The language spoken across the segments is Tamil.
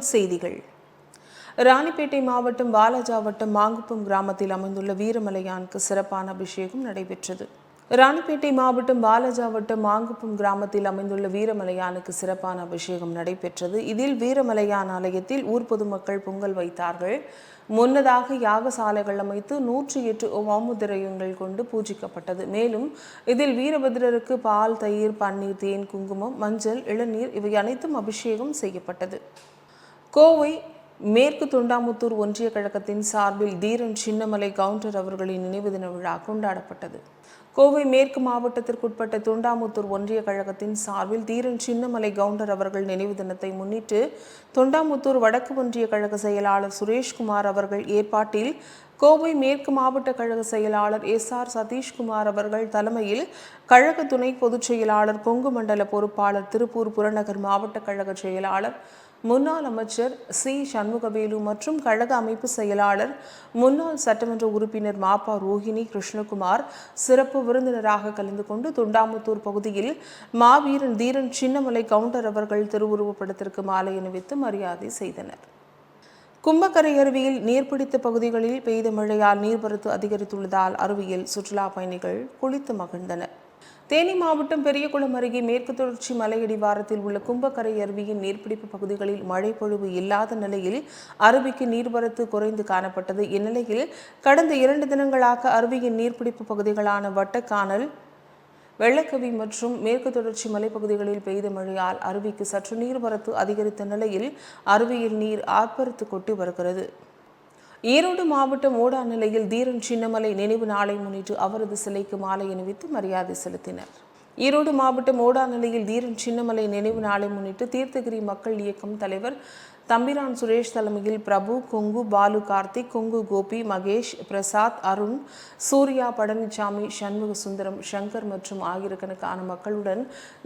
செய்திகள். ராணிப்பேட்டை மாவட்டம் வாலாஜா வட்டம் மாங்குப்பம் கிராமத்தில் அமைந்துள்ள வீரமலையானுக்கு சிறப்பான அபிஷேகம் நடைபெற்றது. ராணிப்பேட்டை மாவட்டம் வாலாஜா வட்டம் மாங்குப்பம் கிராமத்தில் அமைந்துள்ள வீரமலையானுக்கு சிறப்பான அபிஷேகம் நடைபெற்றது. இதில் வீரமலையான் ஆலயத்தில் ஊர் பொதுமக்கள் பொங்கல் வைத்தார்கள். முன்னதாக யாகசாலைகள் அமைத்து நூற்றி எட்டு வாமுதிரயங்கள் கொண்டு பூஜிக்கப்பட்டது. மேலும் இதில் வீரபத்ரருக்கு பால் தயிர் பன்னீர் தேன் குங்குமம் மஞ்சள் இளநீர் இவை அனைத்தும் அபிஷேகம் செய்யப்பட்டது. கோவை மேற்கு தொண்டாமுத்தூர் ஒன்றிய கழகத்தின் சார்பில் தீரன் சின்னமலை கவுண்டர் அவர்களின் நினைவு தின விழா கொண்டாடப்பட்டது. கோவை மேற்கு மாவட்டத்திற்குட்பட்ட தொண்டாமுத்தூர் ஒன்றிய கழகத்தின் சார்பில் தீரன் சின்னமலை கவுண்டர் அவர்கள் நினைவு தினத்தை முன்னிட்டு தொண்டாமுத்தூர் வடக்கு ஒன்றிய கழக செயலாளர் சுரேஷ்குமார் அவர்கள் ஏற்பாட்டில் கோவை மேற்கு மாவட்ட கழக செயலாளர் எஸ் ஆர் சதீஷ்குமார் அவர்கள் தலைமையில் கழக துணை பொதுச் செயலாளர் கொங்கு மண்டல பொறுப்பாளர் திருப்பூர் புறநகர் மாவட்ட கழக செயலாளர் முன்னாள் அமைச்சர் சி. சண்முகவேலு மற்றும் கழக அமைப்பு செயலாளர் முன்னாள் சட்டமன்ற உறுப்பினர் மாப்பா ரோஹிணி கிருஷ்ணகுமார் சிறப்பு விருந்தினராக கலந்து கொண்டு துண்டாமுத்தூர் பகுதியில் மாவீரன் தீரன் சின்னமலை கவுண்டர் அவர்கள் திருவுருவப்படத்திற்கு மாலை அணிவித்து மரியாதை செய்தனர். கும்பக்கரை அருவியில் நீர்பிடித்த பகுதிகளில் பெய்த மழையால் நீர்வரத்து அதிகரித்துள்ளதால் அருவியில் சுற்றுலா பயணிகள் குளித்து மகிழ்ந்தனர். தேனி மாவட்டம் பெரியகுளம் அருகே மேற்கு தொடர்ச்சி மலையடிவாரத்தில் உள்ள கும்பக்கரை அருவியின் நீர்பிடிப்பு பகுதிகளில் மழை பொழிவு இல்லாத நிலையில் அருவிக்கு நீர்வரத்து குறைந்து காணப்பட்டது. இந்நிலையில் கடந்த இரண்டு தினங்களாக அருவியின் நீர்பிடிப்பு பகுதிகளான வட்டக்கானல் வெள்ளக்கவி மற்றும் மேற்கு தொடர்ச்சி மலைப்பகுதிகளில் பெய்த மழையால் அருவிக்கு சற்று நீர்வரத்து அதிகரித்த நிலையில் அருவியில் நீர் ஆர்ப்பரித்து கொட்டி வருகிறது. ஈரோடு மாவட்டம் ஓடா நிலையில் தீரன் சின்னமலை நினைவு நாளை முன்னிட்டு அவரது சிலைக்கு மாலை அணிவித்து மரியாதை செலுத்தினர். ஈரோடு மாவட்டம் ஓடா நிலையில் தீரன் சின்னமலை நினைவு நாளை முன்னிட்டு தீர்த்தகிரி மக்கள் இயக்கம் தலைவர் தம்பிரான் சுரேஷ் தலைமையில் பிரபு கொங்கு பாலு கார்த்திக் கொங்கு கோபி மகேஷ் பிரசாத் அருண் சூர்யா பழனிசாமி சண்முக சுந்தரம் சங்கர் மற்றும் ஆயிரக்கணக்கான மக்களுடன்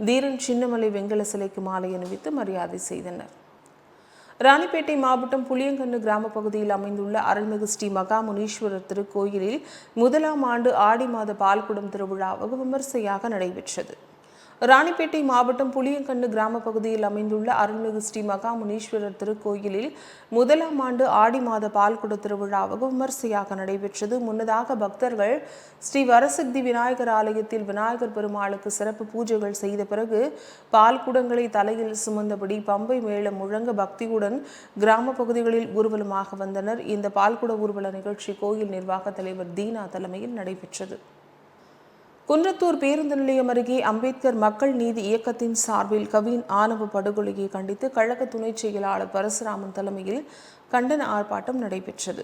தீரன் சின்னமலை வெங்கல சிலைக்கு மாலை அணிவித்து மரியாதை செய்தனர். ராணிப்பேட்டை மாவட்டம் புளியங்கன்னு கிராம பகுதியில் அமைந்துள்ள அருள்மிகு ஸ்ரீ மகாமுனீஸ்வரர் திருக்கோயிலில் முதலாம் ஆண்டு ஆடி மாத பால்குடம் திருவிழா வெகு விமரிசையாக நடைபெற்றது. ராணிப்பேட்டை மாவட்டம் புளியங்கண்ணு கிராம பகுதியில் அமைந்துள்ள அருள்மிகு ஸ்ரீ மகாமுனீஸ்வரர் திருக்கோயிலில் முதலாம் ஆண்டு ஆடி மாத பால்குட திருவிழா வெகு விமர்சையாக நடைபெற்றது. முன்னதாக பக்தர்கள் ஸ்ரீ வரசக்தி விநாயகர் ஆலயத்தில் விநாயகர் பெருமாளுக்கு சிறப்பு பூஜைகள் செய்த பிறகு பால்குடங்களை தலையில் சுமந்தபடி பம்பை மேளம் முழங்க பக்தியுடன் கிராம பகுதிகளில் ஊர்வலமாக வந்தனர். இந்த பால்குட ஊர்வல நிகழ்ச்சி கோயில் நிர்வாக தலைவர் தீனா தலைமையில் நடைபெற்றது. குன்றத்தூர் பேருந்து நிலையம் அருகே அம்பேத்கர் மக்கள் நீதி இயக்கத்தின் சார்பில் கவின் ஆணவ படுகொலையை கண்டித்து கழக துணைச் செயலாளர் பரசுராமன் தலைமையில் கண்டன ஆர்ப்பாட்டம் நடைபெற்றது.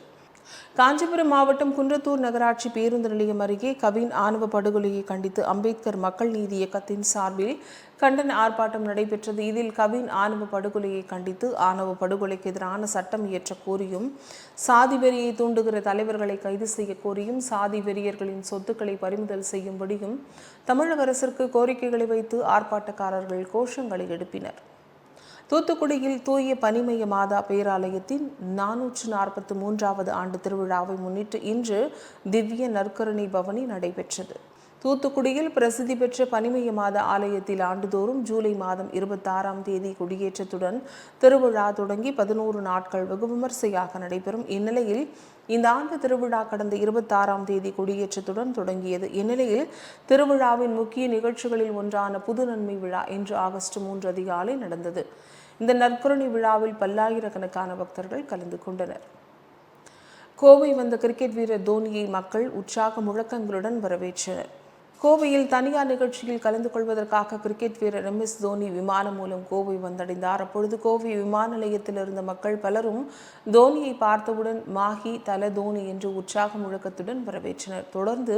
காஞ்சிபுரம் மாவட்டம் குன்றத்தூர் நகராட்சி பேருந்து நிலையம் அருகே கவின் ஆணவ படுகொலையை கண்டித்து அம்பேத்கர் மக்கள் நீதி இயக்கத்தின் சார்பில் கண்டன ஆர்ப்பாட்டம் நடைபெற்றது. இதில் கவின் ஆணவ படுகொலையை கண்டித்து ஆணவ படுகொலைக்கு எதிரான சட்டம் இயற்ற கோரியும் சாதி வெறியை தூண்டுகிற தலைவர்களை கைது செய்ய கோரியும் சாதி வெறியர்களின் சொத்துக்களை பறிமுதல் செய்யும்படியும் தமிழக அரசிற்கு கோரிக்கைகளை வைத்து ஆர்ப்பாட்டக்காரர்கள் கோஷங்களை எழுப்பினர். தூத்துக்குடியில் தூய பனிமய மாதா பேராலயத்தின் நானூற்று நாற்பத்தி மூன்றாவது ஆண்டு திருவிழாவை முன்னிட்டு இன்று திவ்ய நற்கருணை பவனி நடைபெற்றது. தூத்துக்குடியில் பிரசித்தி பெற்ற பனிமய மாத ஆலயத்தில் ஆண்டுதோறும் ஜூலை மாதம் இருபத்தாறாம் தேதி கொடியேற்றத்துடன் திருவிழா தொடங்கி பதினோரு நாட்கள் வெகு விமர்சையாக நடைபெறும் இந்நிலையில் இந்த ஆண்டு திருவிழா கடந்த இருபத்தாறாம் தேதி கொடியேற்றத்துடன் தொடங்கியது. இந்நிலையில் திருவிழாவின் முக்கிய நிகழ்ச்சிகளில் ஒன்றான புது நன்மை விழா இன்று ஆகஸ்ட் மூன்று அதிகாலை நடந்தது. இந்த நற்கருணி விழாவில் பல்லாயிரக்கணக்கான பக்தர்கள் கலந்து கொண்டனர். கோவை வந்த கிரிக்கெட் வீரர் தோனியை மக்கள் உற்சாக முழக்கங்களுடன் வரவேற்றனர். கோவையில் தனியார் நிகழ்ச்சியில் கலந்து கொள்வதற்காக கிரிக்கெட் வீரர் எம் எஸ் தோனி விமானம் மூலம் கோவை வந்தடைந்தார். அப்பொழுது கோவை விமான நிலையத்தில் இருந்த மக்கள் பலரும் தோனியை பார்த்தவுடன் மாஹி தல தோனி என்று உற்சாக முழக்கத்துடன் வரவேற்றனர். தொடர்ந்து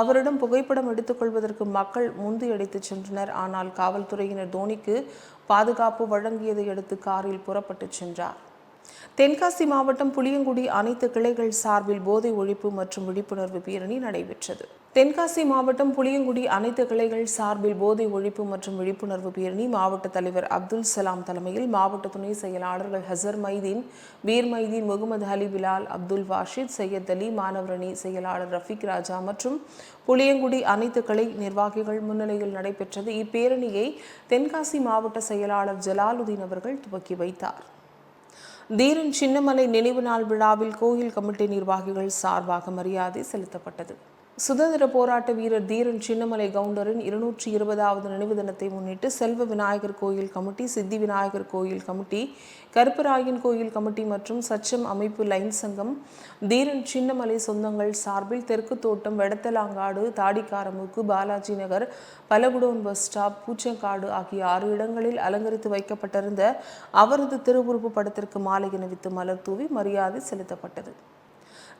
அவரிடம் புகைப்படம் எடுத்துக்கொள்வதற்கு மக்கள் முந்தியடித்துச் சென்றனர். ஆனால் காவல்துறையினர் தோனிக்கு பாதுகாப்பு வழங்கியதை அடுத்து காரில் புறப்பட்டுச் சென்றார். தென்காசி மாவட்டம் புளியங்குடி அனைத்து கிளைகள் சார்பில் போதை ஒழிப்பு மற்றும் விழிப்புணர்வு பேரணி நடைபெற்றது. தென்காசி மாவட்டம் புளியங்குடி அனைத்து கிளைகள் சார்பில் போதை ஒழிப்பு மற்றும் விழிப்புணர்வு பேரணி மாவட்ட தலைவர் அப்துல் சலாம் தலைமையில் மாவட்ட துணை செயலாளர்கள் ஹசர் மைதீன் வீர் மைதீன் முகமது அலி பிலால் அப்துல் வாஷித் சையத் அலி மாணவரணி செயலாளர் ரஃபிக் ராஜா மற்றும் புளியங்குடி அனைத்து கிளை நிர்வாகிகள் முன்னிலையில் நடைபெற்றது. இப்பேரணியை தென்காசி மாவட்ட செயலாளர் ஜலாலுதீன் அவர்கள் துவக்கி வைத்தார். தீரன் சின்னமலை நினைவு நாள் விழாவில் கோயில் கமிட்டி நிர்வாகிகள் சார்பாக மரியாதை செலுத்தப்பட்டது. சுதந்திர போராட்ட வீரர் தீரன் சின்னமலை கவுண்டரின் இருநூற்றி இருபதாவது நினைவு தினத்தை முன்னிட்டு செல்வ விநாயகர் கோயில் கமிட்டி சித்தி விநாயகர் கோயில் கமிட்டி கருப்பராயன் கோயில் கமிட்டி மற்றும் சச்சம் அமைப்பு லைன் சங்கம் தீரன் சின்னமலை சொந்தங்கள் சார்பில் தெற்கு தோட்டம் வெடத்தலாங்காடு தாடிக்காரமுக்கு பாலாஜி நகர் பலகுடோன் பஸ் ஸ்டாப் பூச்சங்காடு ஆகிய ஆறு இடங்களில் அலங்கரித்து வைக்கப்பட்டிருந்த அவரது திருவுருப்பு படத்திற்கு மாலை அணிவித்து மலர் தூவி மரியாதை செலுத்தப்பட்டது.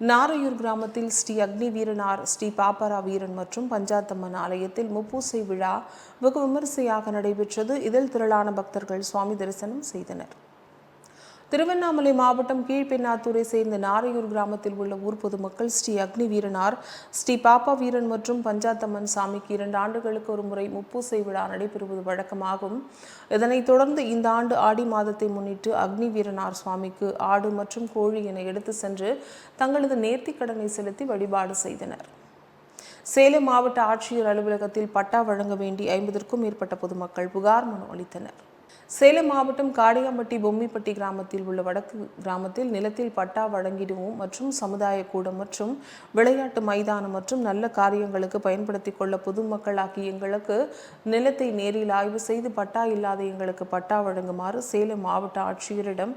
நாரையூர் கிராமத்தில் ஸ்ரீ அக்னி வீரனார் ஸ்ரீ பாப்பரா வீரன் மற்றும் பஞ்சாத்தம்மன் ஆலயத்தில் முப்பூசை விழா வெகு விமரிசையாக நடைபெற்றது. இதில் திரளான பக்தர்கள் சுவாமி தரிசனம் செய்தனர். திருவண்ணாமலை மாவட்டம் கீழ்பெண்ணாத்தூரை சேர்ந்த நாரையூர் கிராமத்தில் உள்ள ஊர் பொதுமக்கள் ஸ்ரீ அக்னி வீரனார் ஸ்ரீ பாப்பா வீரன் மற்றும் பஞ்சாத்தம்மன் சாமிக்கு இரண்டு ஆண்டுகளுக்கு ஒரு முறை முப்பூசை விழா நடைபெறுவது வழக்கமாகும். இதனைத் தொடர்ந்து இந்த ஆண்டு ஆடி மாதத்தை முன்னிட்டு அக்னி வீரனார் சுவாமிக்கு ஆடு மற்றும் கோழி என எடுத்து சென்று தங்களது நேர்த்திக் கடனை செலுத்தி வழிபாடு செய்தனர். சேலம் மாவட்ட ஆட்சியர் அலுவலகத்தில் பட்டா வழங்க வேண்டி ஐம்பதற்கும் மேற்பட்ட பொதுமக்கள் புகார் மனு அளித்தனர். சேலம் மாவட்டம் காடையாம்பட்டி பொம்மிப்பட்டி கிராமத்தில் உள்ள வடக்கு கிராமத்தில் நிலத்தில் பட்டா வழங்கிடுவோம் மற்றும் சமுதாய கூடம் மற்றும் விளையாட்டு மைதானம் மற்றும் நல்ல காரியங்களுக்கு பயன்படுத்தி கொள்ள பொதுமக்களாகி எங்களுக்கு நிலத்தை நேரில் ஆய்வு செய்து பட்டா இல்லாத எங்களுக்கு பட்டா வழங்குமாறு சேலம் மாவட்ட ஆட்சியரிடம்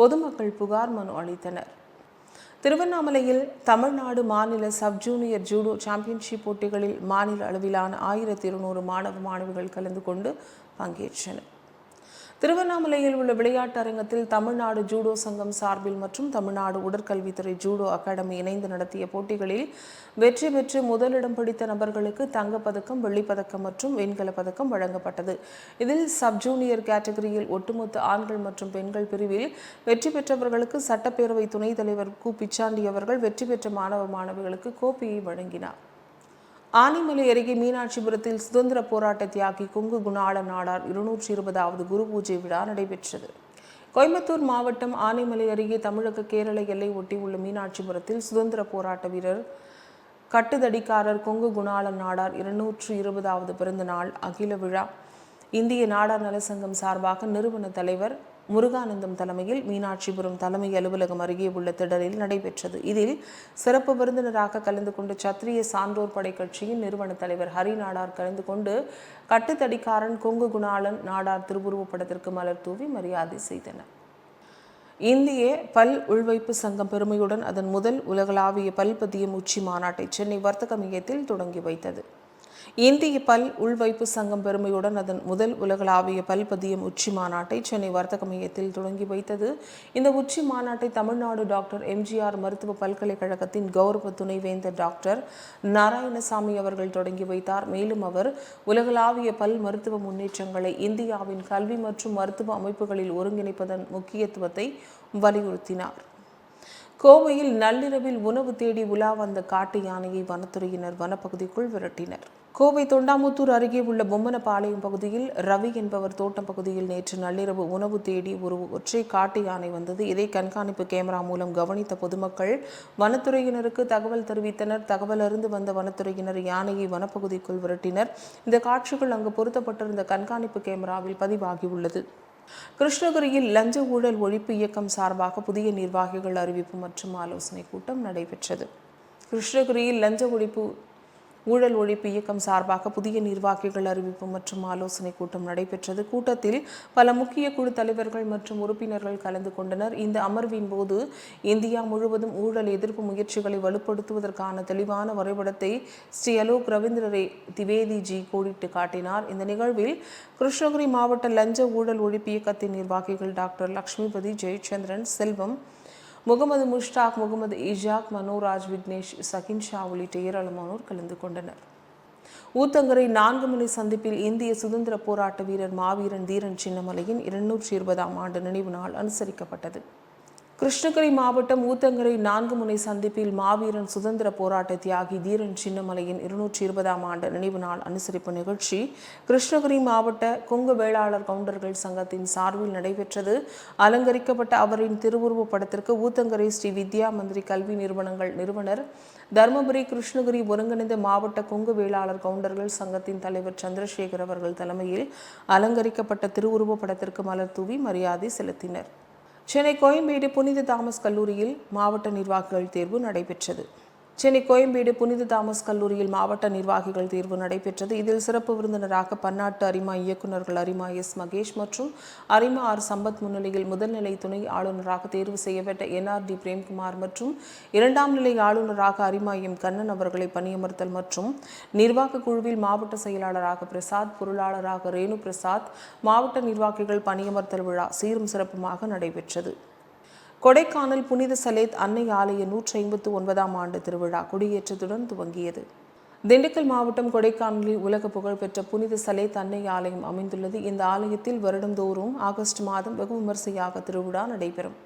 பொதுமக்கள் புகார் மனு அளித்தனர். திருவண்ணாமலையில் தமிழ்நாடு மாநில சப் ஜூனியர் ஜூடோ சாம்பியன்ஷிப் போட்டிகளில் மாநில அளவிலான ஆயிரத்தி இருநூறு மாணவ மாணவிகள் கலந்து கொண்டு பங்கேற்றனர். திருவண்ணாமலையில் உள்ள விளையாட்டு அரங்கத்தில் தமிழ்நாடு ஜூடோ சங்கம் சார்பில் மற்றும் தமிழ்நாடு உடற்கல்வித்துறை ஜூடோ அகாடமி இணைந்து நடத்திய போட்டிகளில் வெற்றி பெற்று முதலிடம் பிடித்த நபர்களுக்கு தங்கப்பதக்கம் வெள்ளிப்பதக்கம் மற்றும் வெண்கலப் பதக்கம் வழங்கப்பட்டது. இதில் சப் ஜூனியர் கேட்டகரியில் ஒட்டுமொத்த ஆண்கள் மற்றும் பெண்கள் பிரிவில் வெற்றி பெற்றவர்களுக்கு சட்டப்பேரவை துணைத் தலைவர் கு. பிச்சாண்டி அவர்கள் வெற்றி பெற்ற மாணவ மாணவிகளுக்கு கோப்பையை வழங்கினார். ஆனைமலை அருகே மீனாட்சிபுரத்தில் சுதந்திர போராட்ட தியாகி கொங்கு குணாள நாடார் இருநூற்றி இருபதாவது குரு பூஜை விழா நடைபெற்றது. கோயம்புத்தூர் மாவட்டம் ஆனைமலை அருகே தமிழக கேரள எல்லை ஒட்டி உள்ள மீனாட்சிபுரத்தில் சுதந்திர போராட்ட வீரர் கட்டுதடிக்காரர் கொங்கு குணாளன் நாடார் இருநூற்று இருபதாவது பிறந்த நாள் அகில விழா. இந்திய நாடார் நலசங்கம் சார்பாக நிறுவன தலைவர் முருகானந்தம் தலைமையில் மீனாட்சிபுரம் தலைமை அலுவலகம் அருகே உள்ள திடலில் நடைபெற்றது. இதில் சிறப்பு விருந்தினராக கலந்து கொண்டு சத்திரிய சான்றோர் படை கட்சியின் நிறுவன தலைவர் ஹரி நாடார் கலந்து கொண்டு கட்டுத்தடிக்காரன் கொங்கு குணாளன் நாடார் திருவுருவப் படத்திற்கு மலர் தூவி மரியாதை செய்தனர். இந்திய பல் உள்வைப்பு சங்கம் பெருமையுடன் அதன் முதல் உலகளாவிய பல்பதியம் உச்சி மாநாட்டை சென்னை வர்த்தக மையத்தில் தொடங்கி வைத்தது. இந்திய பல் உள்வைப்பு சங்கம் பெருமையுடன் அதன் முதல் உலகளாவிய பல்பதியம் உச்சி மாநாட்டை சென்னை வர்த்தக மையத்தில் தொடங்கி வைத்தது. இந்த உச்சி மாநாட்டை தமிழ்நாடு டாக்டர் எம்ஜிஆர் மருத்துவ பல்கலைக்கழகத்தின் கௌரவ துணைவேந்தர் டாக்டர் நாராயணசாமி அவர்கள் தொடங்கி வைத்தார். மேலும் அவர் உலகளாவிய பல் மருத்துவ முன்னேற்றங்களை இந்தியாவின் கல்வி மற்றும் மருத்துவ அமைப்புகளில் ஒருங்கிணைப்பதன் முக்கியத்துவத்தை வலியுறுத்தினார். கோவையில் நள்ளிரவில் உணவு தேடி உலா வந்த காட்டு யானையை வனத்துறையினர் வனப்பகுதிக்குள் விரட்டினர். கோவை தொண்டாமுத்தூர் அருகே உள்ள பொம்மனப்பாளையம் பகுதியில் ரவி என்பவர் தோட்டம் பகுதியில் நேற்று நள்ளிரவு உணவு தேடி ஒரு ஒற்றை காட்டு யானை வந்தது. இதை கண்காணிப்பு கேமரா மூலம் கவனித்த பொதுமக்கள் வனத்துறையினருக்கு தகவல் தெரிவித்தனர். தகவல் அறிந்து வந்த வனத்துறையினர் யானையை வனப்பகுதிக்குள் விரட்டினர். இந்த காட்சிகள் அங்கு பொருத்தப்பட்டிருந்த கண்காணிப்பு கேமராவில் பதிவாகியுள்ளது. கிருஷ்ணகிரியில் லஞ்ச ஊழல் ஒழிப்பு இயக்கம் சார்பாக புதிய நிர்வாகிகள் அறிவிப்பு மற்றும் ஆலோசனை கூட்டம் நடைபெற்றது. கிருஷ்ணகிரியில் லஞ்ச ஒழிப்பு ஊழல் ஒழிப்பு இயக்கம் சார்பாக புதிய நிர்வாகிகள் அறிவிப்பு மற்றும் ஆலோசனை கூட்டம் நடைபெற்றது. கூட்டத்தில் பல முக்கிய குழு தலைவர்கள் மற்றும் உறுப்பினர்கள் கலந்து கொண்டனர். இந்த அமர்வின் போது இந்தியா முழுவதும் ஊழல் எதிர்ப்பு முயற்சிகளை வலுப்படுத்துவதற்கான தெளிவான வரைபடத்தை ஸ்ரீ அலோக் ரவீந்திரரே திவேதிஜி கோடிட்டு காட்டினார். இந்த நிகழ்வில் கிருஷ்ணகிரி மாவட்ட லஞ்ச ஊழல் ஒழிப்பு இயக்கத்தின் நிர்வாகிகள் டாக்டர் லக்ஷ்மிபதி ஜெயச்சந்திரன் செல்வம் முகமது முஷ்டாக் முகமது இஜாக் மனோராஜ் விக்னேஷ் சகின் ஷா உள்ளிட்ட ஏராளமானோர் கலந்து கொண்டனர். ஊத்தங்கரை நான்கு மணி சந்திப்பில் இந்திய சுதந்திர போராட்ட வீரர் மாவீரன் தீரன் சின்னமலையின் இருநூற்றி இருபதாம் ஆண்டு நினைவு நாள் அனுசரிக்கப்பட்டது. கிருஷ்ணகிரி மாவட்டம் ஊத்தங்கரை நான்கு முனை சந்திப்பில் மாவீரன் சுதந்திர போராட்ட தியாகி தீரன் சின்னமலையின் இருநூற்றி இருபதாம் ஆண்டு நினைவு நாள் அனுசரிப்பு நிகழ்ச்சி. கிருஷ்ணகிரி மாவட்ட கொங்கு வேளாளர் கவுண்டர்கள் சங்கத்தின் சார்பில் நடைபெற்றது. அலங்கரிக்கப்பட்ட அவரின் திருவுருவப் படத்திற்கு ஊத்தங்கரை ஸ்ரீ வித்யா மந்திரி கல்வி நிறுவனங்கள் நிறுவனர். தருமபுரி கிருஷ்ணகிரி ஒருங்கிணைந்த மாவட்ட கொங்கு வேளாளர் கவுண்டர்கள் சங்கத்தின் தலைவர் சந்திரசேகர் அவர்கள் தலைமையில் அலங்கரிக்கப்பட்ட திருவுருவப் படத்திற்கு மலர் தூவி மரியாதை செலுத்தினர். சென்னை கோயம்பேடு புனித தாமஸ் கல்லூரியில் மாவட்ட நிர்வாகிகள் தேர்வு நடைபெற்றது. சென்னை கோயம்பேடு புனித தாமஸ் கல்லூரியில் மாவட்ட நிர்வாகிகள் தேர்வு நடைபெற்றது. இதில் சிறப்பு விருந்தினராக பன்னாட்டு அரிமா இயக்குநர்கள் அரிமா எஸ் மகேஷ் மற்றும் அரிமா ஆர் சம்பத் முன்னிலையில் முதல்நிலை துணை ஆளுநராக தேர்வு செய்யப்பட்ட என்ஆர்டி பிரேம்குமார் மற்றும் இரண்டாம் நிலை ஆளுநராக அரிமா எம் கண்ணன் அவர்களை பணியமர்த்தல் மற்றும் நிர்வாக குழுவில் மாவட்ட செயலாளராக பிரசாத் பொருளாளராக ரேணு பிரசாத் மாவட்ட நிர்வாகிகள் பணியமர்த்தல் விழா சீரும் சிறப்புமாக நடைபெற்றது. கொடைக்கானல் புனித சலேத் அன்னை ஆலய நூற்றி ஐம்பத்து ஒன்பதாம் ஆண்டு திருவிழா கொடியேற்றத்துடன் துவங்கியது. திண்டுக்கல் மாவட்டம் கொடைக்கானலில் உலக புகழ்பெற்ற புனித சலேத் அன்னை ஆலயம் அமைந்துள்ளது. இந்த ஆலயத்தில் வருடந்தோறும் ஆகஸ்ட் மாதம் வெகு விமர்சையாக திருவிழா நடைபெறும்.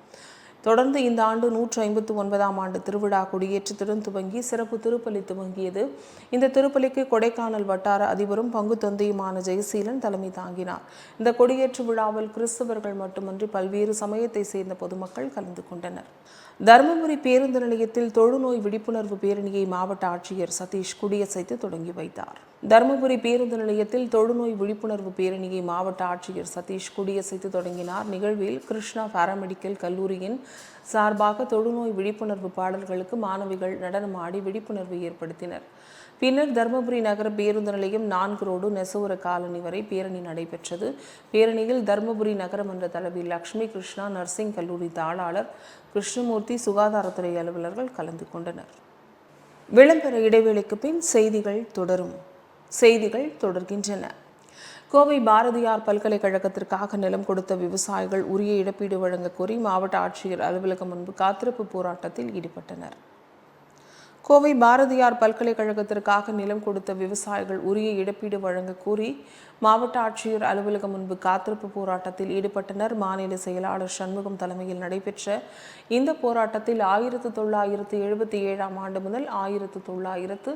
தொடர்ந்து இந்த ஆண்டு நூற்று ஐம்பத்து ஒன்பதாம் ஆண்டு திருவிழா கொடியேற்றத்துடன் துவங்கி சிறப்பு திருப்பலி துவங்கியது. இந்த திருப்பலிக்கு கொடைக்கானல் வட்டார அதிபரும் பங்கு தந்தையுமான ஜெயசீலன் தலைமை தாங்கினார். இந்த கொடியேற்று விழாவில் கிறிஸ்தவர்கள் மட்டுமன்றி பல்வேறு சமயத்தை சேர்ந்த பொதுமக்கள் கலந்து கொண்டனர். தருமபுரி பேருந்து நிலையத்தில் தொழுநோய் விழிப்புணர்வு பேரணியை மாவட்ட ஆட்சியர் சதீஷ் குடியசைத்து தொடங்கி வைத்தார். தருமபுரி பேருந்து நிலையத்தில் தொழுநோய் விழிப்புணர்வு பேரணியை மாவட்ட ஆட்சியர் சதீஷ் குடியசைத்து தொடங்கினார். நிகழ்வில் கிருஷ்ணா பாராமெடிக்கல் கல்லூரியின் சார்பாக தொழுநோய் விழிப்புணர்வு பாடல்களுக்கு மாணவிகள் நடனமாடி விழிப்புணர்வு ஏற்படுத்தினர். பின்னர் தருமபுரி நகர பேருந்து நிலையம் நான்கு ரோடு நெசவுர காலனி வரை பேரணி நடைபெற்றது. பேரணியில் தருமபுரி நகரமன்ற தலைவி லக்ஷ்மி கிருஷ்ணா நர்சிங் கல்லூரி தாளாளர் கிருஷ்ணமூர்த்தி சுகாதாரத்துறை அலுவலர்கள் கலந்து கொண்டனர். விளம்பர இடைவேளைக்கு பின் செய்திகள் தொடரும். செய்திகள் தொடர்கின்றன. கோவை பாரதியார் பல்கலைக்கழகத்திற்காக நிலம் கொடுத்த விவசாயிகள் உரிய இழப்பீடு வழங்க கோரி மாவட்ட ஆட்சியர் அலுவலகம் முன்பு காத்திருப்பு போராட்டத்தில் ஈடுபட்டனர். கோவை பாரதியார் பல்கலைக்கழகத்திற்காக நிலம் கொடுத்த விவசாயிகள் உரிய இழப்பீடு வழங்க கோரி மாவட்ட ஆட்சியர் அலுவலகம் முன்பு காத்திருப்பு போராட்டத்தில் ஈடுபட்டனர். மாநில செயலாளர் சண்முகம் தலைமையில் நடைபெற்ற இந்த போராட்டத்தில் ஆயிரத்து தொள்ளாயிரத்து எழுபத்தி ஏழாம் ஆண்டு முதல் ஆயிரத்து தொள்ளாயிரத்து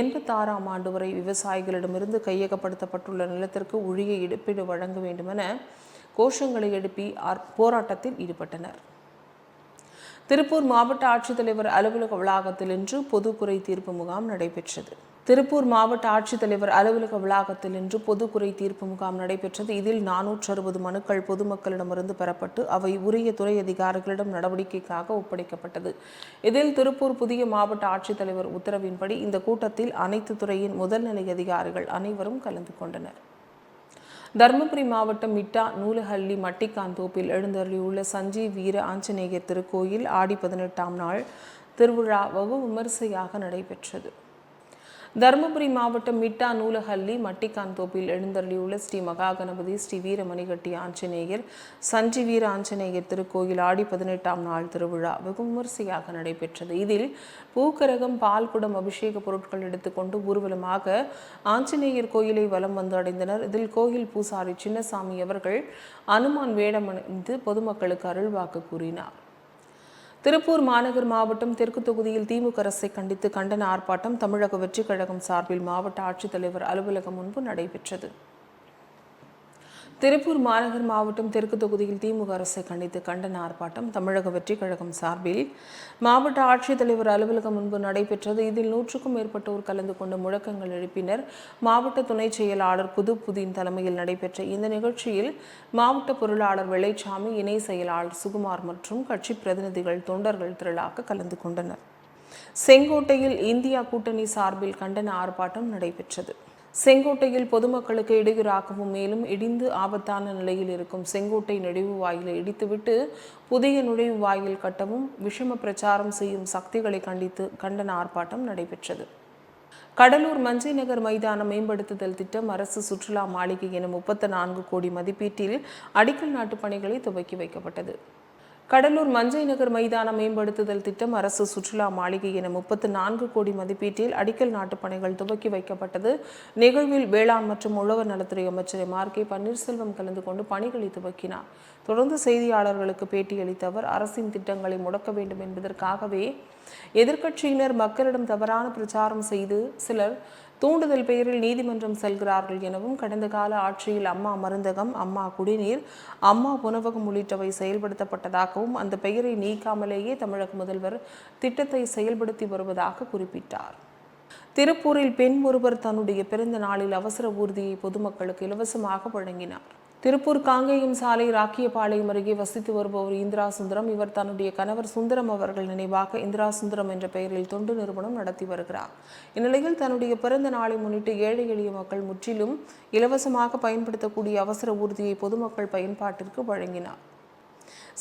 எண்பத்தாறாம் ஆண்டு வரை விவசாயிகளிடமிருந்து கையகப்படுத்தப்பட்டுள்ள நிலத்திற்கு உரிய இழப்பீடு வழங்க வேண்டுமென கோஷங்களை எழுப்பி போராட்டத்தில் ஈடுபட்டனர். திருப்பூர் மாவட்ட ஆட்சித்தலைவர் அலுவலக வளாகத்தில் இன்று பொதுக்குறை தீர்ப்பு முகாம் நடைபெற்றது. திருப்பூர் மாவட்ட ஆட்சித்தலைவர் அலுவலக வளாகத்தில் இன்று பொதுக்குறை தீர்ப்பு முகாம் நடைபெற்றது. இதில் நானூற்று அறுபது மனுக்கள் பொதுமக்களிடமிருந்து பெறப்பட்டு அவை உரிய துறை அதிகாரிகளிடம் நடவடிக்கைக்காக ஒப்படைக்கப்பட்டது. இதில் திருப்பூர் புதிய மாவட்ட ஆட்சித்தலைவர் உத்தரவின்படி இந்த கூட்டத்தில் அனைத்து துறையின் முதல்நிலை அதிகாரிகள் அனைவரும் கலந்து கொண்டனர். தருமபுரி மாவட்டம் மிட்டா நூலஹள்ளி மட்டிக்காந்தோப்பில் எழுந்தருளியுள்ள சஞ்சீவ் வீர ஆஞ்சநேயர் திருக்கோயில் ஆடி பதினெட்டாம் நாள் திருவிழா வெகு விமரிசையாக நடைபெற்றது. தருமபுரி மாவட்டம் மிட்டா நூலஹள்ளி மட்டிக்கான்தோப்பில் எழுந்தருளியுள்ள ஸ்ரீ மகாகணபதி ஸ்ரீ வீரமணிகட்டி ஆஞ்சநேயர் சஞ்சி வீர ஆஞ்சநேயர் திருக்கோயில் ஆடி பதினெட்டாம் நாள் திருவிழா வெகு விமரிசையாக நடைபெற்றது. இதில் பூக்கரகம் பால்குடம் அபிஷேக பொருட்கள் எடுத்துக்கொண்டு ஊர்வலமாக ஆஞ்சநேயர் கோயிலை வலம் வந்து அடைந்தனர். இதில் கோயில் பூசாரி சின்னசாமி அவர்கள் அனுமான் வேடமணிந்து பொதுமக்களுக்கு அருள்வாக்கு கூறினார். திருப்பூர் மாநகர் மாவட்டம் தெற்கு தொகுதியில் திமுக அரசை கண்டித்து கண்டன ஆர்ப்பாட்டம் தமிழக வெற்றிக் கழகம் சார்பில் மாவட்ட ஆட்சித்தலைவர் அலுவலகம் முன்பு நடைபெற்றது. திருப்பூர் மாநகர் மாவட்டம் தெற்கு தொகுதியில் திமுக அரசை கண்டித்து கண்டன ஆர்ப்பாட்டம் தமிழக வெற்றி கழகம் சார்பில். மாவட்ட ஆட்சித்தலைவர் அலுவலகம் முன்பு நடைபெற்றது. இதில் நூற்றுக்கும் மேற்பட்டோர் கலந்து கொண்டு முழக்கங்கள் எழுப்பினர். மாவட்ட துணை செயலாளர் புது புதின் தலைமையில் நடைபெற்ற இந்த நிகழ்ச்சியில் மாவட்ட பொருளாளர் வெள்ளைச்சாமி இணை செயலாளர் சுகுமார் மற்றும் கட்சி பிரதிநிதிகள் தொண்டர்கள் திரளாக கலந்து கொண்டனர். செங்கோட்டையில் இந்தியா கூட்டணி சார்பில் கண்டன ஆர்ப்பாட்டம் நடைபெற்றது. செங்கோட்டையில் பொதுமக்களுக்கு இடையூறாகவும் மேலும் இடிந்து ஆபத்தான நிலையில் இருக்கும் செங்கோட்டை நுழைவு வாயிலை இடித்துவிட்டு புதிய நுழைவு வாயில் கட்டவும் விஷம பிரச்சாரம் செய்யும் சக்திகளை கண்டித்து கண்டன ஆர்ப்பாட்டம் நடைபெற்றது. கடலூர் மஞ்சை நகர் மைதானம் மேம்படுத்துதல் திட்டம் அரசு சுற்றுலா மாளிகை என முப்பத்து நான்கு கோடி மதிப்பீட்டில் அடிக்கல் நாட்டு பணிகளை துவக்கி வைக்கப்பட்டது. கடலூர் மஞ்சை நகர் மைதான மேம்படுத்துதல் திட்டம் அரசு சுற்றுலா மாளிகை என முப்பத்து நான்கு கோடி மதிப்பீட்டில் அடிக்கல் நாட்டு பணிகள் துவக்கி வைக்கப்பட்டது. நிகழ்வில் வேளாண் மற்றும் உழவர் நலத்துறை அமைச்சர் எம். ஆர். கே. பன்னீர்செல்வம் கலந்து கொண்டு பணிகளை துவக்கினார். தொடர்ந்து செய்தியாளர்களுக்கு பேட்டியளித்த அவர் அரசின் திட்டங்களை முடக்க வேண்டும் என்பதற்காகவே எதிர்க்கட்சியினர் மக்களிடம் தவறான பிரச்சாரம் செய்து சிலர் தூண்டுதல் பெயரில் நீதிமன்றம் செல்கிறார்கள் எனவும் கடந்த கால ஆட்சியில் அம்மா மருந்தகம் அம்மா குடிநீர் அம்மா உணவகம் உள்ளிட்டவை செயல்படுத்தப்பட்டதாகவும் அந்த பெயரை நீக்காமலேயே தமிழக முதல்வர் திட்டத்தை செயல்படுத்தி வருவதாக குறிப்பிட்டார். திருப்பூரில் பெண் ஒருவர் தன்னுடைய பிறந்த நாளில் அவசர ஊர்தியை பொதுமக்களுக்கு இலவசமாக வழங்கினார். திருப்பூர் காங்கேயம் சாலை ராக்கியபாளையம் அருகே வசித்து வருபவர் இந்திரா சுந்தரம். இவர் தன்னுடைய கணவர் சுந்தரம் அவர்கள் நினைவாக இந்திரா சுந்தரம் என்ற பெயரில் தொண்டு நிறுவனம் நடத்தி வருகிறார். இந்நிலையில் தன்னுடைய பிறந்த நாளை முன்னிட்டு ஏழை எளிய மக்கள் முற்றிலும் இலவசமாக பயன்படுத்தக்கூடிய அவசர ஊர்தியை பொதுமக்கள் பயன்பாட்டிற்கு வழங்கினார்.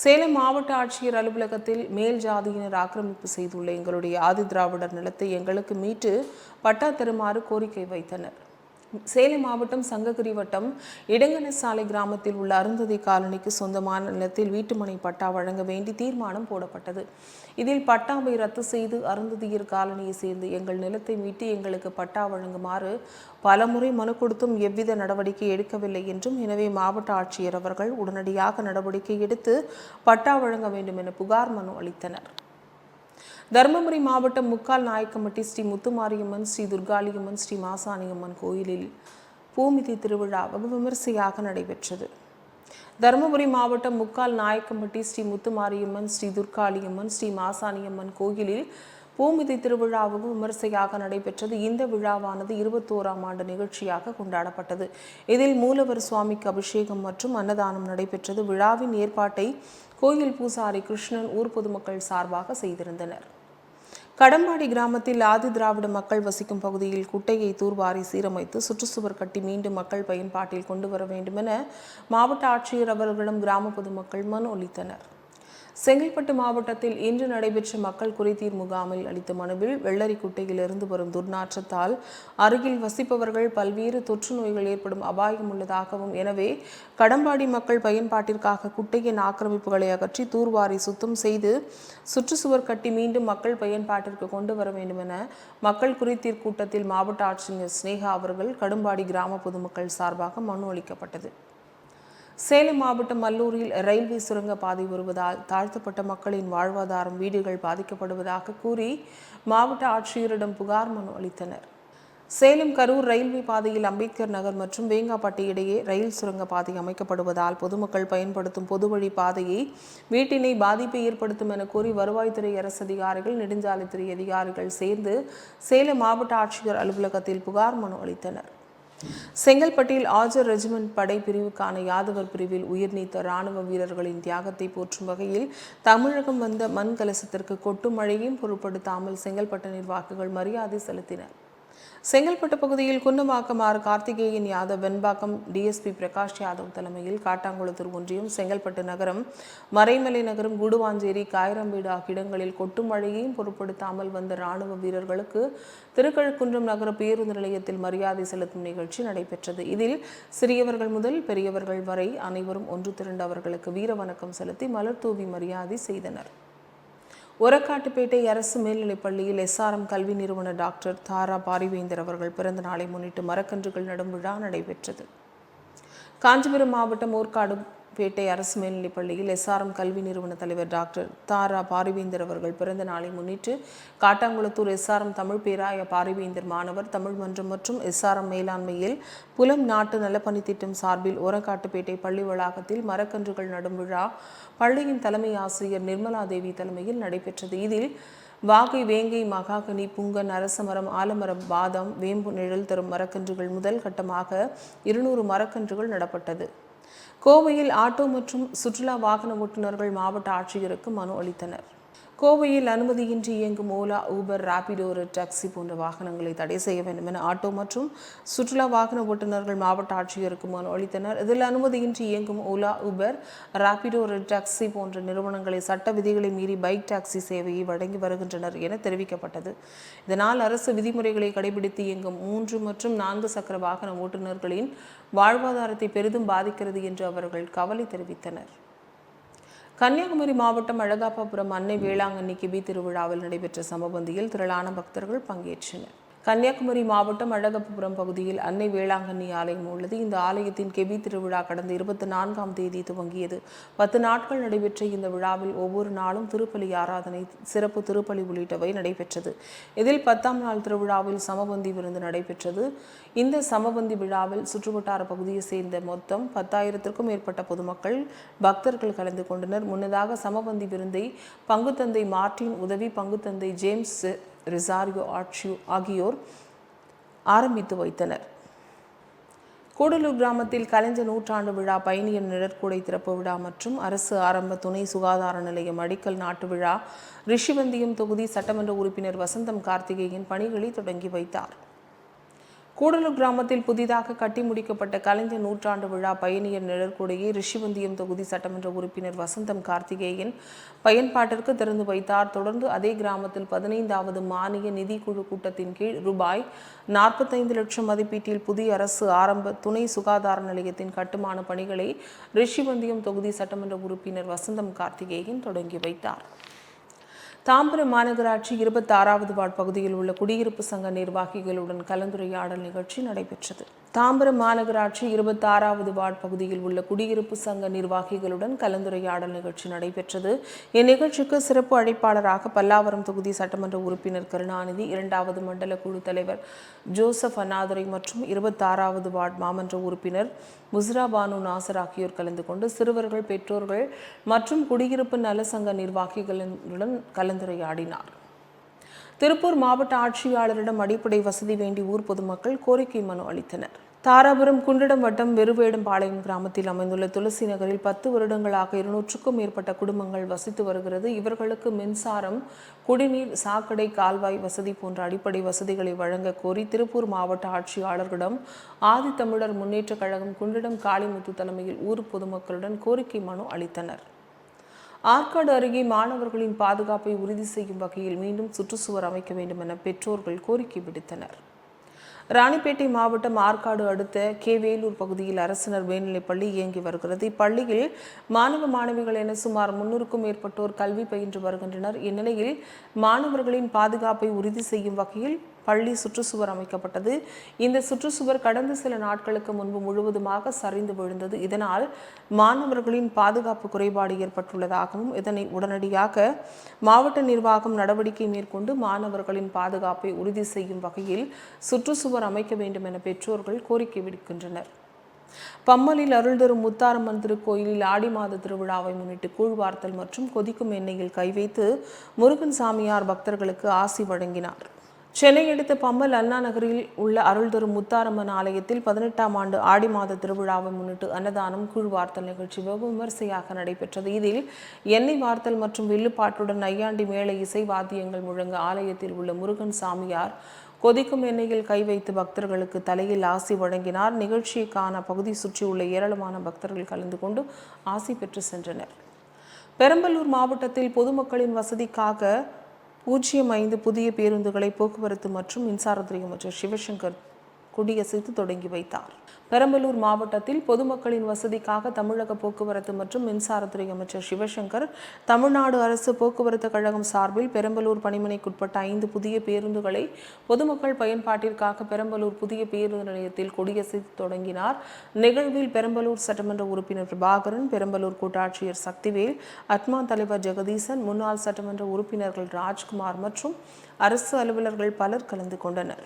சேலம் மாவட்ட ஆட்சியர் அலுவலகத்தில் மேல் ஜாதியினர் ஆக்கிரமிப்பு செய்துள்ள எங்களுடைய ஆதி திராவிடர் நிலத்தை எங்களுக்கு மீட்டு பட்டா தருமாறு கோரிக்கை வைத்தனர். சேலம் மாவட்டம் சங்ககிரி வட்டம் இடங்கன சாலை கிராமத்தில் உள்ள அருந்ததி காலனிக்கு சொந்தமான நிலத்தில் வீட்டுமனை பட்டா வழங்க வேண்டி தீர்மானம் போடப்பட்டது. இதில் பட்டாவை ரத்து செய்து அருந்ததியர் காலனியை சேர்ந்து எங்கள் நிலத்தை மீட்டு எங்களுக்கு பட்டா வழங்குமாறு பலமுறை மனு கொடுத்தும் எவ்வித நடவடிக்கை எடுக்கவில்லை என்றும் எனவே மாவட்ட ஆட்சியர் அவர்கள் உடனடியாக நடவடிக்கை எடுத்து பட்டா வழங்க வேண்டும் என புகார் மனு அளித்தனர். தருமபுரி மாவட்டம் முக்கால் நாயக்கம்பட்டி ஸ்ரீ முத்துமாரியம்மன் ஸ்ரீ துர்காளியம்மன் ஸ்ரீ மாசாணியம்மன் கோயிலில் பூமிதி திருவிழா வெகு விமரிசையாக நடைபெற்றது. தருமபுரி மாவட்டம் முக்கால் நாயக்கம்பட்டி ஸ்ரீ முத்துமாரியம்மன் ஸ்ரீ துர்காளியம்மன் ஸ்ரீ மாசாணியம்மன் கோயிலில் பூமிதி திருவிழா விமரிசையாக நடைபெற்றது. இந்த விழாவானது இருபத்தோராம் ஆண்டு நிகழ்ச்சியாக கொண்டாடப்பட்டது. இதில் மூலவர் சுவாமிக்கு அபிஷேகம் மற்றும் அன்னதானம் நடைபெற்றது. விழாவின் ஏற்பாட்டை கோயில் பூசாரி கிருஷ்ணன் ஊர் பொதுமக்கள் சார்பாக செய்திருந்தனர். கடம்பாடி கிராமத்தில் ஆதி திராவிட மக்கள் வசிக்கும் பகுதியில் குட்டையை தூர்வாரி சீரமைத்து சுற்றுச்சுவர் கட்டி மீண்டும் மக்கள் பயன்பாட்டில் கொண்டு வர வேண்டுமென மாவட்ட ஆட்சியர் அவர்களிடம் கிராம பொதுமக்கள் மனு அளித்தனர். செங்கல்பட்டு மாவட்டத்தில் இன்று நடைபெற்ற மக்கள் குறைதீர் முகாமில் அளித்த மனுவில் வெள்ளரிக்குட்டையிலிருந்து வரும் துர்நாற்றத்தால் அருகில் வசிப்பவர்கள் பல்வேறு தொற்று நோய்கள் ஏற்படும் அபாயம் உள்ளதாகவும் எனவே கடம்பாடி மக்கள் பயன்பாட்டிற்காக குட்டையின் ஆக்கிரமிப்புகளை அகற்றி தூர்வாரி சுத்தம் செய்து சுற்றுச்சுவர் கட்டி மீண்டும் மக்கள் பயன்பாட்டிற்கு கொண்டு வர வேண்டும் என மக்கள் குறைதீர் கூட்டத்தில் மாவட்ட ஆட்சியர் ஸ்னேகா அவர்கள் கடும்பாடி கிராம பொதுமக்கள் சார்பாக மனு அளிக்கப்பட்டது. சேலம் மாவட்டம் மல்லூரில் ரயில்வே சுரங்க பாதை வருவதால் தாழ்த்தப்பட்ட மக்களின் வாழ்வாதாரம் வீடுகள் பாதிக்கப்படுவதாக கூறி மாவட்ட ஆட்சியரிடம் புகார் மனு அளித்தனர். சேலம் கரூர் ரயில்வே பாதையில் அம்பேத்கர் நகர் மற்றும் வேங்காப்பட்டி இடையே ரயில் சுரங்க பாதை அமைக்கப்படுவதால் பொதுமக்கள் பயன்படுத்தும் பொதுவழி பாதையை வீட்டினை பாதிப்பை ஏற்படுத்தும் என கூறி வருவாய்த்துறை அரசு அதிகாரிகள் நெடுஞ்சாலைத்துறை அதிகாரிகள் சேர்ந்து சேலம் மாவட்ட ஆட்சியர் அலுவலகத்தில் புகார் மனு அளித்தனர். செங்கல்பட்டில் ஆஜர் ரெஜிமெண்ட் படை பிரிவுக்கான யாதவர் பிரிவில் உயிர் நீத்த ராணுவ வீரர்களின் தியாகத்தை போற்றும் வகையில் தமிழகம் வந்த மண் கலசத்திற்கு கொட்டு மழையும் பொருட்படுத்தாமல் செங்கல்பட்டு நிர்வாகிகள் மரியாதை செலுத்தினர். செங்கல்பட்டு பகுதியில் குன்னமாக்கம் ஆர் கார்த்திகேயன் யாதவ் வெண்பாக்கம் டிஎஸ்பி பிரகாஷ் யாதவ் தலைமையில் காட்டாங்குளத்தூர் ஒன்றியம் செங்கல்பட்டு நகரம் மறைமலை நகரம் குடுவாஞ்சேரி காயிரம்பீடு ஆகிய இடங்களில் கொட்டும் மழையையும் பொருட்படுத்தாமல் வந்த ராணுவ வீரர்களுக்கு திருக்கழுக்குன்றம் நகர பேருந்து நிலையத்தில் மரியாதை செலுத்தும் நிகழ்ச்சி நடைபெற்றது. இதில் சிறியவர்கள் முதல் பெரியவர்கள் வரை அனைவரும் ஒன்று திரண்டவர்களுக்கு வீர வணக்கம் செலுத்தி மலர் தூவி மரியாதை செய்தனர். ஒரக்காட்டுப்பேட்டை அரசு மேல்நிலைப் பள்ளியில் எஸ்ஆர்எம் கல்வி நிறுவன டாக்டர் தாரா பாரிவேந்தர் அவர்கள் பிறந்த நாளை முன்னிட்டு மரக்கன்றுகள் நடும் விழா நடைபெற்றது. காஞ்சிபுரம் மாவட்டம் ஓர்காடு பேட்டை அரசு மேல்நிலைப் பள்ளியில் எஸ்ஆர்எம் கல்வி நிறுவன தலைவர் டாக்டர் தாரா பாரிவேந்தர் அவர்கள் பிறந்த நாளை முன்னிட்டு காட்டாங்குளத்தூர் எஸ்ஆர்எம் தமிழ் பேராய பாரிவேந்தர் மாணவர் தமிழ் மன்றம் மற்றும் எஸ்ஆர்எம் மேலாண்மையில் புலம் நாட்டு நலப்பணி திட்டம் சார்பில் ஓரக்காட்டுப்பேட்டை பள்ளி வளாகத்தில் மரக்கன்றுகள் நடும் விழா பள்ளியின் தலைமை ஆசிரியர் நிர்மலா தேவி தலைமையில் நடைபெற்றது. இதில் வாகை வேங்கை மகாகனி புங்கன் அரசமரம் ஆலமரம் பாதம் வேம்பு நிழல் தரும் மரக்கன்றுகள் முதல் கட்டமாக இருநூறு மரக்கன்றுகள் நடப்பட்டது. கோவையில் ஆட்டோ மற்றும் சுற்றுலா வாகன ஓட்டுநர்கள் மாவட்ட ஆட்சியருக்கு மனு அளித்தனர். கோவையில் அனுமதியின்றி இயங்கும் ஓலா ஊபர் ராபிடோ டாக்ஸி போன்ற வாகனங்களை தடை செய்ய வேண்டும் என ஆட்டோ மற்றும் சுற்றுலா வாகன ஓட்டுநர்கள் மாவட்ட ஆட்சியருக்கு மனு அளித்தனர். இதில் அனுமதியின்றி இயங்கும் ஓலா ஊபர் ராபிடோ டாக்ஸி போன்ற நிறுவனங்களை சட்ட விதிகளை மீறி பைக் டாக்ஸி சேவையை வழங்கி வருகின்றனர் என தெரிவிக்கப்பட்டது. இதனால் அரசு விதிமுறைகளை கடைபிடித்து இயங்கும் மூன்று மற்றும் நான்கு சக்கர வாகன ஓட்டுநர்களின் வாழ்வாதாரத்தை பெரிதும் பாதிக்கிறது என்று அவர்கள் கவலை தெரிவித்தனர். கன்னியாகுமரி மாவட்டம் அழகாப்பாபுரம் அன்னை வேளாங்கண்ணி கிபி திருவிழாவில் நடைபெற்ற சமபந்தியில் திரளான பக்தர்கள் பங்கேற்றனர். கன்னியாகுமரி மாவட்டம் அழகப்புபுரம் பகுதியில் அன்னை வேளாங்கண்ணி ஆலயம் உள்ளது. இந்த ஆலயத்தின் கெபி திருவிழா கடந்த இருபத்தி நான்காம் தேதி துவங்கியது. பத்து நாட்கள் நடைபெற்ற இந்த விழாவில் ஒவ்வொரு நாளும் திருப்பலி ஆராதனை சிறப்பு திருப்பலி உள்ளிட்டவை நடைபெற்றது. இதில் பத்தாம் நாள் திருவிழாவில் சமபந்தி விருந்து நடைபெற்றது. இந்த சமபந்தி விழாவில் சுற்றுவட்டார பகுதியை சேர்ந்த மொத்தம் பத்தாயிரத்திற்கும் மேற்பட்ட பொதுமக்கள் பக்தர்கள் கலந்து கொண்டனர். முன்னதாக சமபந்தி விருந்தை பங்குத்தந்தை மார்டின் உதவி பங்குத்தந்தை ஜேம்ஸ் ரிசாரியோ ஆட்சியோ ஆகியோர் ஆரம்பித்து வைத்தனர். கூடலூர் கிராமத்தில் கலைஞர் நூற்றாண்டு விழா பயணியர் நிழற்கூடை திறப்பு விழா மற்றும் அரசு ஆரம்ப துணை சுகாதார நிலையம் அடிக்கல் நாட்டு விழா ரிஷிவந்தியம் தொகுதி சட்டமன்ற உறுப்பினர் வசந்தம் கார்த்திகேயன் பணிகளை தொடங்கி வைத்தார். கூடலூர் கிராமத்தில் புதிதாக கட்டி முடிக்கப்பட்ட கலைஞர் நூற்றாண்டு விழா பயணியர் நிழற்கூடையை ரிஷிவந்தியம் தொகுதி சட்டமன்ற உறுப்பினர் வசந்தம் கார்த்திகேயன் பயன்பாட்டிற்கு திறந்து வைத்தார். தொடர்ந்து அதே கிராமத்தில் பதினைந்தாவது மானிய நிதிக்குழு கூட்டத்தின் கீழ் ரூபாய் நாற்பத்தைந்து லட்சம் மதிப்பீட்டில் புதிய அரசு ஆரம்ப துணை சுகாதார நிலையத்தின் கட்டுமான பணிகளை ரிஷிவந்தியம் தொகுதி சட்டமன்ற உறுப்பினர் வசந்தம் கார்த்திகேயன் தொடங்கி வைத்தார். தாம்பரம் மாநகராட்சி இருபத்தி ஆறாவது வார்டு பகுதியில் உள்ள குடியிருப்பு சங்க நிர்வாகிகளுடன் கலந்துரையாடல் நிகழ்ச்சி நடைபெற்றது. தாம்பரம் மாநகராட்சி இருபத்தி ஆறாவது வார்டு பகுதியில் உள்ள குடியிருப்பு சங்க நிர்வாகிகளுடன் கலந்துரையாடல் நிகழ்ச்சி நடைபெற்றது. இந்நிகழ்ச்சிக்கு சிறப்பு அழைப்பாளராக பல்லாவரம் தொகுதி சட்டமன்ற உறுப்பினர் கருணாநிதி இரண்டாவது மண்டல குழு தலைவர் ஜோசப் அண்ணாதுரை மற்றும் இருபத்தாறாவது வார்டு மாமன்ற உறுப்பினர் முஸ்ரா பானு நாசர் ஆகியோர் கலந்து கொண்டு சிறுவர்கள் பெற்றோர்கள் மற்றும் குடியிருப்பு நல சங்க நிர்வாகிகளுடன் கலந்துரையாடினார். திருப்பூர் மாவட்ட ஆட்சியாளரிடம் அடிப்படை வசதி வேண்டி ஊர் பொதுமக்கள் கோரிக்கை மனு அளித்தனர். தாராபுரம் குண்டிடம் வட்டம் வெறுவேடம்பாளையம் கிராமத்தில் அமைந்துள்ள துளசி நகரில் பத்து வருடங்களாக இருநூற்றுக்கும் மேற்பட்ட குடும்பங்கள் வசித்து வருகிறது. இவர்களுக்கு மின்சாரம் குடிநீர் சாக்கடை கால்வாய் வசதி போன்ற அடிப்படை வசதிகளை வழங்க கோரி திருப்பூர் மாவட்ட ஆட்சியாளர்களிடம் ஆதித்தமிழர் முன்னேற்றக் கழகம் குண்டிடம் காளிமுத்து தலைமையில் ஊர் பொதுமக்களுடன் கோரிக்கை மனு அளித்தனர். ஆற்காடு அருகே மாணவர்களின் பாதுகாப்பை உறுதி செய்யும் வகையில் மீண்டும் சுற்றுச்சுவர் அமைக்க வேண்டும் என பெற்றோர்கள் கோரிக்கை விடுத்தனர். ராணிப்பேட்டை மாவட்டம் ஆற்காடு அடுத்த கே வேலூர் பகுதியில் அரசினர் மேல்நிலைப்பள்ளி இயங்கி வருகிறது. இப்பள்ளியில் மாணவ மாணவிகள் என சுமார் முன்னூறுக்கும் மேற்பட்டோர் கல்வி பயின்று வருகின்றனர். இந்நிலையில் மாணவர்களின் பாதுகாப்பை உறுதி செய்யும் வகையில் பள்ளி சுற்றுச்சுவர் அமைக்கப்பட்டது. இந்த சுற்றுச்சுவர் கடந்த சில நாட்களுக்கு முன்பு முழுவதுமாக சரிந்து விழுந்தது. இதனால் மாணவர்களின் பாதுகாப்பு குறைபாடு ஏற்பட்டுள்ளதாகவும் இதனை உடனடியாக மாவட்ட நிர்வாகம் நடவடிக்கை மேற்கொண்டு மாணவர்களின் பாதுகாப்பை உறுதி செய்யும் வகையில் சுற்றுச்சுவர் அமைக்க வேண்டும் என பெற்றோர்கள் கோரிக்கை விடுக்கின்றனர். பம்மலில் அருள்தரும் முத்தாரம்மன் திருக்கோயிலில் ஆடி மாத திருவிழாவை முன்னிட்டு கூழ்வார்த்தல் மற்றும் கொதிக்கும் எண்ணெயில் கை வைத்து முருகன் சாமியார் பக்தர்களுக்கு ஆசி வழங்கினார். சென்னை அடுத்த பம்பல் அண்ணா நகரில் உள்ள அருள்தரும் முத்தாரம்மன் ஆலயத்தில் பதினெட்டாம் ஆண்டு ஆடி மாத திருவிழாவை முன்னிட்டு அன்னதானம் குழு வார்த்தல் நிகழ்ச்சி வெகு விமரிசையாக நடைபெற்றது. இதில் எண்ணெய் வார்த்தல் மற்றும் வில்லுப்பாட்டுடன் நையாண்டி மேள இசை வாத்தியங்கள் முழங்க ஆலயத்தில் உள்ள முருகன் சாமியார் கொதிக்கும் எண்ணெயில் கை வைத்து பக்தர்களுக்கு தலையில் ஆசி வழங்கினார். நிகழ்ச்சிக்கான பகுதி சுற்றியுள்ள ஏராளமான பக்தர்கள் கலந்து கொண்டு ஆசி பெற்று சென்றனர். பெரம்பலூர் மாவட்டத்தில் பொதுமக்களின் வசதிக்காக பூஜ்ஜியம் ஐந்து புதிய பேருந்துகளை போக்குவரத்து மற்றும் மின்சாரத்துறை அமைச்சர் சிவசங்கர் கொடியசைத்து தொடங்கி வைத்தார். பெரம்பலூர் மாவட்டத்தில் பொதுமக்களின் வசதிக்காக தமிழக போக்குவரத்து மற்றும் மின்சாரத்துறை அமைச்சர் சிவசங்கர் தமிழ்நாடு அரசு போக்குவரத்து கழகம் சார்பில் பெரம்பலூர் பணிமனைக்குட்பட்ட ஐந்து புதிய பேருந்துகளை பொதுமக்கள் பயன்பாட்டிற்காக பெரம்பலூர் புதிய பேருந்து நிலையத்தில் கொடியசைத்து தொடங்கினார். நிகழ்வில் பெரம்பலூர் சட்டமன்ற உறுப்பினர் பிரபாகரன் பெரம்பலூர் கூட்டாட்சியர் சக்திவேல் அட்மா தலைவர் ஜெகதீசன் முன்னாள் சட்டமன்ற உறுப்பினர்கள் ராஜ்குமார் மற்றும் அரசு அலுவலர்கள் பலர் கலந்து கொண்டனர்.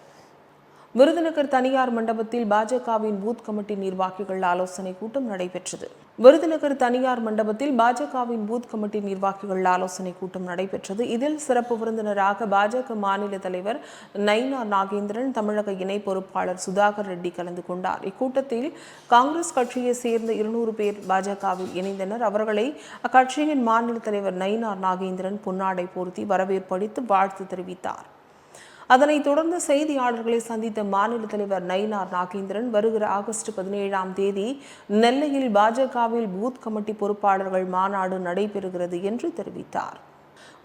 விருதுநகர் தனியார் மண்டபத்தில் பாஜகவின் பூத் கமிட்டி நிர்வாகிகள் ஆலோசனை கூட்டம் நடைபெற்றது. விருதுநகர் தனியார் மண்டபத்தில் பாஜகவின் பூத் கமிட்டி நிர்வாகிகள் ஆலோசனை கூட்டம் நடைபெற்றது. இதில் சிறப்பு விருந்தினராக பாஜக மாநில தலைவர் நயினா நாகேந்திரன் தமிழக இணை பொறுப்பாளர் சுதாகர் ரெட்டி கலந்து கொண்டார். இக்கூட்டத்தில் காங்கிரஸ் கட்சியை சேர்ந்த இருநூறு பேர் பாஜகவில் இணைந்தனர். அவர்களை அக்கட்சியின் மாநில தலைவர் நயினார் நாகேந்திரன் பொன்னாடை போர்த்தி வரவேற்பளித்து வாழ்த்து தெரிவித்தார். அதனைத் தொடர்ந்து செய்தியாளர்களை சந்தித்த மாநில தலைவர் நயினார் நாகேந்திரன் வருகிற ஆகஸ்ட் பதினேழாம் தேதி நெல்லையில் பாஜகவில் பூத் கமிட்டி பொறுப்பாளர்கள் மாநாடு நடைபெறுகிறது என்று தெரிவித்தார்.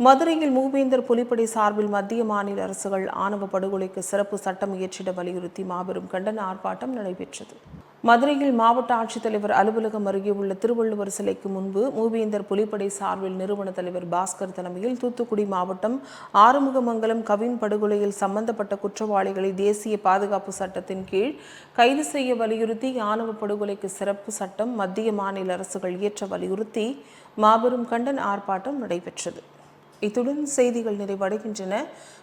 மதுரையில் மூவேந்தர் புலிப்படை சார்பில் மத்திய மாநில அரசுகள் ஆணவ படுகொலைக்கு சிறப்பு சட்டம் இயற்றிட வலியுறுத்தி மாபெரும் கண்டன ஆர்ப்பாட்டம் நடைபெற்றது. மதுரையில் மாவட்ட ஆட்சித்தலைவர் அலுவலகம் அருகே உள்ள திருவள்ளுவர் சிலைக்கு முன்பு மூவேந்தர் புலிப்படை சார்பில் நிறுவன தலைவர் பாஸ்கர் தலைமையில் தூத்துக்குடி மாவட்டம் ஆறுமுகமங்கலம் கவின் படுகொலையில் சம்பந்தப்பட்ட குற்றவாளிகளை தேசிய பாதுகாப்பு சட்டத்தின் கீழ் கைது செய்ய வலியுறுத்தி ஆணவ படுகொலைக்கு சிறப்பு சட்டம் மத்திய மாநில அரசுகள் இயற்ற வலியுறுத்தி மாபெரும் கண்டன ஆர்ப்பாட்டம் நடைபெற்றது. இத்துடன் செய்திகள் நிறைவடைகின்றன.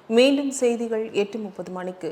மீண்டும் செய்திகள் எட்டு முப்பது மணிக்கு.